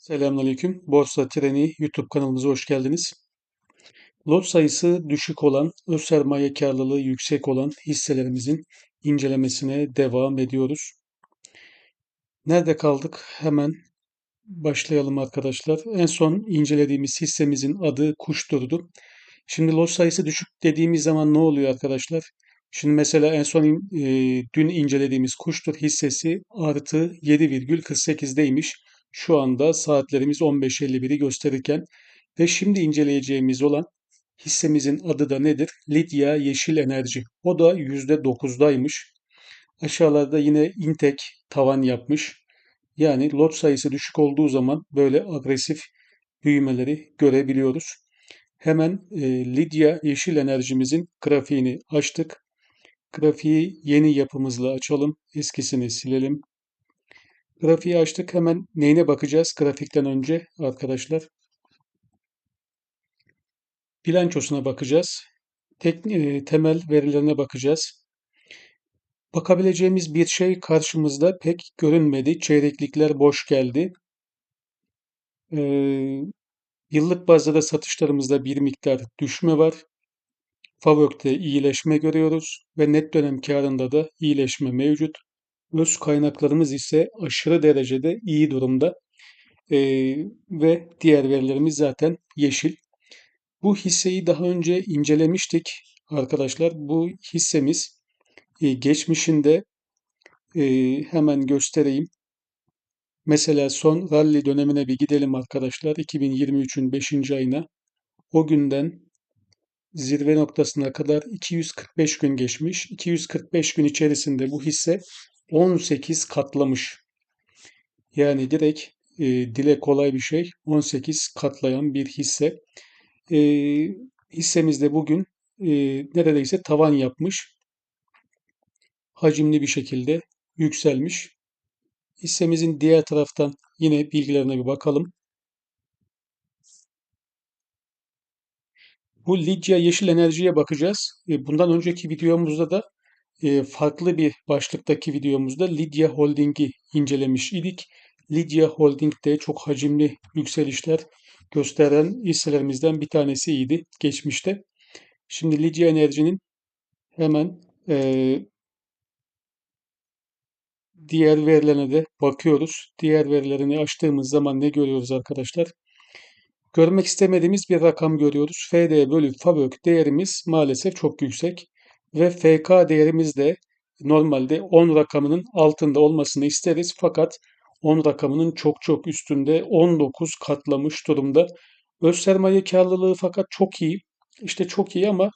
Selamünaleyküm. Borsa Treni YouTube kanalımıza hoş geldiniz. Lot sayısı düşük olan, öz sermaye karlılığı yüksek olan hisselerimizin incelemesine devam ediyoruz. Nerede kaldık? Hemen başlayalım arkadaşlar. En son incelediğimiz hissemizin adı Kuştur'du. Şimdi lot sayısı düşük dediğimiz zaman ne oluyor arkadaşlar? Şimdi mesela en son e, dün incelediğimiz Kuştur hissesi artı 7,48'deymiş. Şu anda saatlerimiz 15.51'i gösterirken ve şimdi inceleyeceğimiz olan hissemizin adı da nedir? Lidya Yeşil Enerji. O da %9'daymış. Aşağılarda yine Intek tavan yapmış. Yani lot sayısı düşük olduğu zaman böyle agresif büyümeleri görebiliyoruz. Hemen e, Lidya Yeşil Enerjimizin grafiğini açtık. Grafiği yeni yapımızla açalım. Eskisini silelim. Grafiği açtık. Hemen neyine bakacağız grafikten önce arkadaşlar? Bilançosuna bakacağız. Tek, e, temel verilerine bakacağız. Bakabileceğimiz bir şey karşımızda pek görünmedi. Çeyreklikler boş geldi. E, yıllık bazda da satışlarımızda bir miktar düşme var. Favök'te iyileşme görüyoruz ve net dönem karında da iyileşme mevcut. Öz kaynaklarımız ise aşırı derecede iyi durumda. Ee, ve diğer verilerimiz zaten yeşil. Bu hisseyi daha önce incelemiştik arkadaşlar. Bu hissemiz e, geçmişinde e, hemen göstereyim. Mesela son rally dönemine bir gidelim arkadaşlar. 2023'ün 5. ayına. O günden zirve noktasına kadar 245 gün geçmiş. 245 gün içerisinde bu hisse 18 katlamış. Yani direkt e, dile kolay bir şey. 18 katlayan bir hisse. E, hissemiz de bugün e, neredeyse tavan yapmış. Hacimli bir şekilde yükselmiş. Hissemizin diğer taraftan yine bilgilerine bir bakalım. Bu Lidya Yeşil Enerji'ye bakacağız. E, bundan önceki videomuzda da farklı bir başlıktaki videomuzda Lidya Holding'i incelemiş idik. Lidya Holding de çok hacimli yükselişler gösteren hisselerimizden bir tanesiydi geçmişte. Şimdi Lidya Enerji'nin hemen e, diğer verilerine de bakıyoruz. Diğer verilerini açtığımız zaman ne görüyoruz arkadaşlar? Görmek istemediğimiz bir rakam görüyoruz. FD bölü FABÖK değerimiz maalesef çok yüksek ve FK değerimiz de normalde 10 rakamının altında olmasını isteriz fakat 10 rakamının çok çok üstünde 19 katlamış durumda. Öz sermaye karlılığı fakat çok iyi. İşte çok iyi ama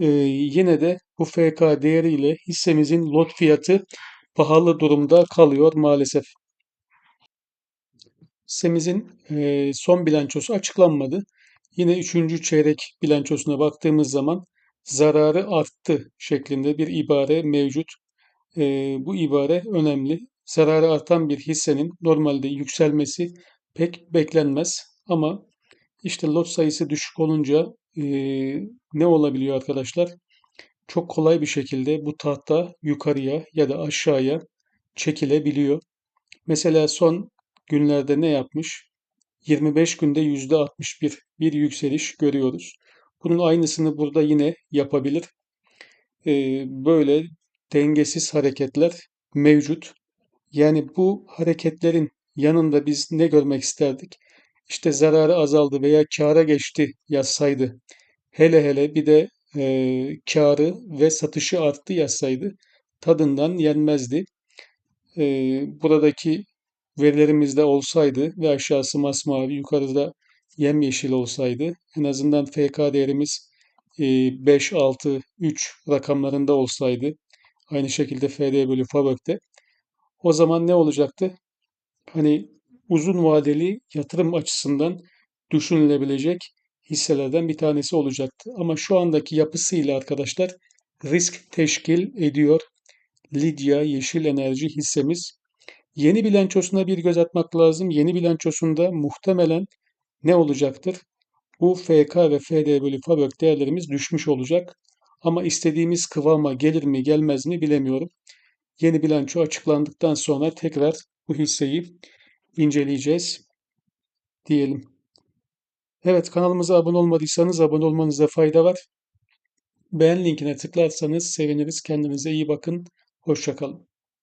e, yine de bu FK değeriyle hissemizin lot fiyatı pahalı durumda kalıyor maalesef. Hissemizin e, son bilançosu açıklanmadı. Yine 3. çeyrek bilançosuna baktığımız zaman zararı arttı şeklinde bir ibare mevcut. E, bu ibare önemli. Zararı artan bir hissenin normalde yükselmesi pek beklenmez. Ama işte lot sayısı düşük olunca e, ne olabiliyor arkadaşlar? Çok kolay bir şekilde bu tahta yukarıya ya da aşağıya çekilebiliyor. Mesela son günlerde ne yapmış? 25 günde %61 bir yükseliş görüyoruz. Bunun aynısını burada yine yapabilir. Ee, böyle dengesiz hareketler mevcut. Yani bu hareketlerin yanında biz ne görmek isterdik? İşte zararı azaldı veya kâra geçti yazsaydı. Hele hele bir de e, karı ve satışı arttı yazsaydı tadından yenmezdi. E, buradaki verilerimizde olsaydı ve aşağısı masmavi, yukarıda yemyeşil olsaydı en azından FK değerimiz 5, 6, 3 rakamlarında olsaydı aynı şekilde FD bölü FABÖK'te o zaman ne olacaktı? Hani uzun vadeli yatırım açısından düşünülebilecek hisselerden bir tanesi olacaktı. Ama şu andaki yapısıyla arkadaşlar risk teşkil ediyor. Lidya Yeşil Enerji hissemiz. Yeni bilançosuna bir göz atmak lazım. Yeni bilançosunda muhtemelen ne olacaktır? Bu FK ve FD bölü FABÖK değerlerimiz düşmüş olacak. Ama istediğimiz kıvama gelir mi gelmez mi bilemiyorum. Yeni bilanço açıklandıktan sonra tekrar bu hisseyi inceleyeceğiz. diyelim. Evet kanalımıza abone olmadıysanız abone olmanızda fayda var. Beğen linkine tıklarsanız seviniriz. Kendinize iyi bakın. Hoşça kalın.